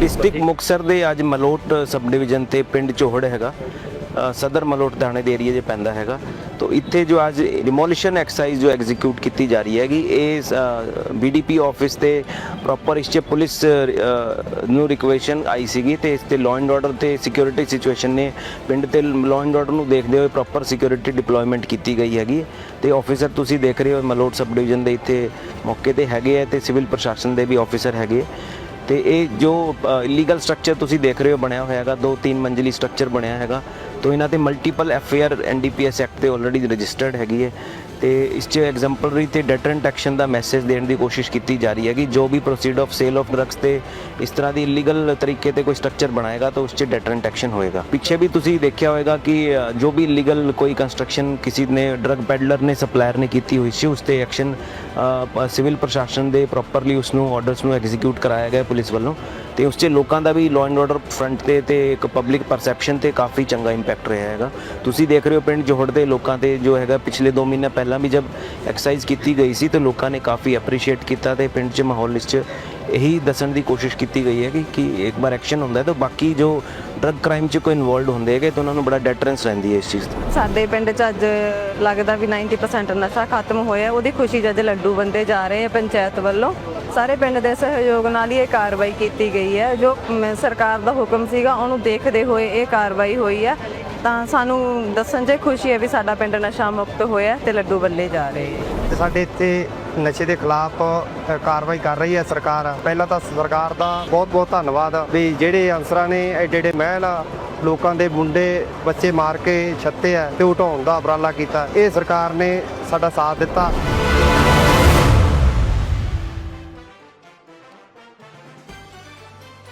District Muktsar ਦੇ ਅੱਜ Malout sub division ਤੇ ਪਿੰਡ ਚੋਹੜ ਹੈਗਾ। ਸਦਰ ਮਲੋਟ ਥਾਣੇ ਦੇ ਏਰੀਆ 'ਚ ਪੈਂਦਾ ਹੈਗਾ। ਤੋਂ ਇੱਥੇ ਜੋ ਅੱਜ ਡਿਮੋਲੀਸ਼ਨ ਐਕਸਰਸਾਈਜ਼ ਜੋ ਐਗਜ਼ੀਕਿਊਟ ਕੀਤੀ ਜਾ ਰਹੀ ਹੈਗੀ, ਇਹ ਬੀਡੀਪੀ ਆਫਿਸ ਤੇ ਪ੍ਰੋਪਰ ਇਸ 'ਚ ਪੁਲਿਸ ਨੂੰ ਰਿਕੁਐਸ਼ਨ ਆਈ ਸੀਗੀ ਤੇ ਇਸ ਤੇ ਲਾਅ ਐਂਡ ਆਰਡਰ ਤੇ ਸਿਕਿਉਰਿਟੀ ਸਿਚੁਏਸ਼ਨ ਨੇ ਪਿੰਡ ਤੇ ਲਾਅ ਐਂਡ ਆਰਡਰ ਨੂੰ ਦੇਖਦੇ ਹੋਏ ਪ੍ਰੋਪਰ ਸਿਕਿਉਰਿਟੀ ਡਿਪਲੋਇਮੈਂਟ ਕੀਤੀ ਗਈ ਹੈਗੀ। ਹੈ ਤੇ ਆਫੀਸਰ ਤੁਸੀਂ ਦੇਖ ਰਹੇ ਹੋ ਮਲੋਟ ਸਬ ਡਿਵੀਜ਼ਨ ਦੇ ਇੱਥੇ ਮੌਕੇ ਤੇ ਹੈਗੇ ਆ ਤੇ ਸਿਵਲ ਪ੍ਰਸ਼ਾਸਨ ਦੇ ਵੀ ਆਫੀਸਰ ਹੈਗੇ ਆ। ਤੇ ਇਹ ਜੋ ਇਲੀਗਲ ਸਟਰਕਚਰ ਤੁਸੀਂ ਦੇਖ ਰਹੇ ਹੋ ਬਣਿਆ ਹੋਇਆ ਹੈਗਾ ਦੋ ਤਿੰਨ ਮੰਜ਼ਲੀ ਸਟਰਕਚਰ ਬਣਿਆ ਹੈਗਾ। ਤੋਂ ਇਹਨਾਂ ਤੇ multiple F I R NDPS act ਤੇ ਆਲਰੇਡੀ ਰਜਿਸਟਰਡ ਹੈਗੀ ਹੈ। ਤੇ ਇਸ 'ਚ ਐਗਜ਼ੈਂਪਲਰੀ ਤੇ ਡੈਟਰੈਂਟ ਐਕਸ਼ਨ ਦਾ ਮੈਸੇਜ ਦੇਣ ਦੀ ਕੋਸ਼ਿਸ਼ ਕੀਤੀ ਜਾ ਰਹੀ ਹੈਗੀ। ਜੋ ਵੀ proceed of sale of drugs ਤੇ ਇਸ ਤਰ੍ਹਾਂ ਦੀ ਇਲੀਗਲ ਤਰੀਕੇ ਤੇ ਕੋਈ ਸਟਰਕਚਰ ਬਣਾਏਗਾ ਤਾਂ ਉਸ 'ਚ ਡੈਟਰੈਂਟ ਐਕਸ਼ਨ ਹੋਏਗਾ। ਪਿੱਛੇ ਵੀ ਤੁਸੀਂ ਦੇਖਿਆ ਹੋਵੇਗਾ ਕਿ ਜੋ ਵੀ ਇਲੀਗਲ ਕੋਈ ਕੰਸਟਰਕਸ਼ਨ ਕਿਸੇ ਨੇ ਡਰੱਗ ਪੈਡਲਰ ਨੇ ਸਪਲਾਇਰ ਨੇ ਕੀਤੀ ਹੋਈ ਸੀ, ਉਸ ਤੇ ਐਕਸ਼ਨ ਸਿਵਲ ਪ੍ਰਸ਼ਾਸਨ ਦੇ ਪ੍ਰੋਪਰਲੀ ਉਸ ਨੂੰ ਆਰਡਰਸ ਨੂੰ ਐਗਜ਼ੀਕਿਊਟ ਕਰਾਇਆ ਗਿਆ ਪੁਲਿਸ ਵੱਲੋਂ ਤੇ ਉਸ 'ਚ ਲੋਕਾਂ ਦਾ ਵੀ ਲਾਅ ਐਂਡ ਆਰਡਰ ਫਰੰਟ ਤੇ ਤੇ ਇੱਕ ਪਬਲਿਕ ਪਰਸੈਪਸ਼ਨ ਤੇ ਕਾਫੀ ਚੰਗਾ ਇੰਪੈਕਟ ਰਿਹਾ ਹੈਗਾ। ਤੁਸੀਂ ਦੇਖ ਰਹੇ ਹੋ ਪਿੰਡ ਜੋਹੜ ਦੇ ਲੋਕਾਂ ਤੇ ਜੋ ਹੈਗਾ ਪਿਛਲੇ 2 ਮਹੀਨੇ ਪਹਿਲਾਂ ਵੀ ਜਦ ਐਕਸਰਸਾਈਜ਼ ਕੀਤੀ ਗਈ ਸੀ ਤੇ ਲੋਕਾਂ ਨੇ ਕਾਫੀ ਐਪਰੀਸ਼ੀਏਟ ਕੀਤਾ ਤੇ ਪਿੰਡ 'ਚ ਮਾਹੌਲ ਇਸ 'ਚ ਇਹੀ ਦੱਸਣ ਦੀ ਕੋਸ਼ਿਸ਼ ਕੀਤੀ ਗਈ ਹੈ ਕਿ ਕਿ ਇੱਕ ਵਾਰ ਐਕਸ਼ਨ ਹੁੰਦਾ ਹੈ ਤਾਂ ਬਾਕੀ ਜੋ ਡਰੱਗ ਕ੍ਰਾਈਮ 'ਚ ਕੋਈ ਇਨਵੋਲਡ ਹੁੰਦੇ ਹੈਗੇ ਤਾਂ ਉਹਨਾਂ ਨੂੰ ਬੜਾ ਡੈਟਰੈਂਸ ਰਹਿੰਦੀ ਹੈ ਇਸ ਚੀਜ਼ ਤੋਂ। ਸਾਡੇ ਪਿੰਡ 'ਚ ਅੱਜ ਲੱਗਦਾ ਵੀ 90% ਨਸ਼ਾ ਖਤਮ ਹੋਇਆ, ਉਹਦੀ ਖੁਸ਼ੀ 'ਚ ਅੱਜ ਲੱਡੂ ਵੰਡੇ ਜਾ ਰਹੇ ਆ ਪੰਚਾਇਤ ਵੱਲੋਂ। ਸਾਰੇ ਪਿੰਡ ਦੇ ਸਹਿਯੋਗ ਨਾਲ ਹੀ ਇਹ ਕਾਰਵਾਈ ਕੀਤੀ ਗਈ ਹੈ, ਜੋ ਸਰਕਾਰ ਦਾ ਹੁਕਮ ਸੀਗਾ ਉਹਨੂੰ ਦੇਖਦੇ ਹੋਏ ਇਹ ਕਾਰਵਾਈ ਹੋਈ ਹੈ। ਤਾਂ ਸਾਨੂੰ ਦੱਸਣ 'ਚ ਖੁਸ਼ੀ ਹੈ ਵੀ ਸਾਡਾ ਪਿੰਡ ਨਸ਼ਾ ਮੁਕਤ ਹੋਇਆ ਤੇ ਲੱਡੂ ਬੱਲੇ ਜਾ ਰਹੇ ਹੈ। ਤੇ ਸਾਡੇ ਇੱਥੇ ਨਸ਼ੇ ਦੇ ਖਿਲਾਫ ਅ, ਕਾਰਵਾਈ ਕਰ ਰਹੀ ਹੈ ਸਰਕਾਰ। ਪਹਿਲਾਂ ਤਾਂ ਸਰਕਾਰ ਦਾ ਬਹੁਤ ਬਹੁਤ ਧੰਨਵਾਦ ਵੀ ਜਿਹੜੇ ਅਨਸਰਾਂ ਨੇ ਐਡੇ ਐਡੇ ਮਹਿਲ ਲੋਕਾਂ ਦੇ ਮੁੰਡੇ ਬੱਚੇ ਮਾਰ ਕੇ ਛੱਤੇ ਆ ਤੇ ਉਟਾਉਣ ਦਾ ਉਪਰਾਲਾ ਕੀਤਾ। ਇਹ ਸਰਕਾਰ ਨੇ ਸਾਡਾ ਸਾਥ ਦਿੱਤਾ।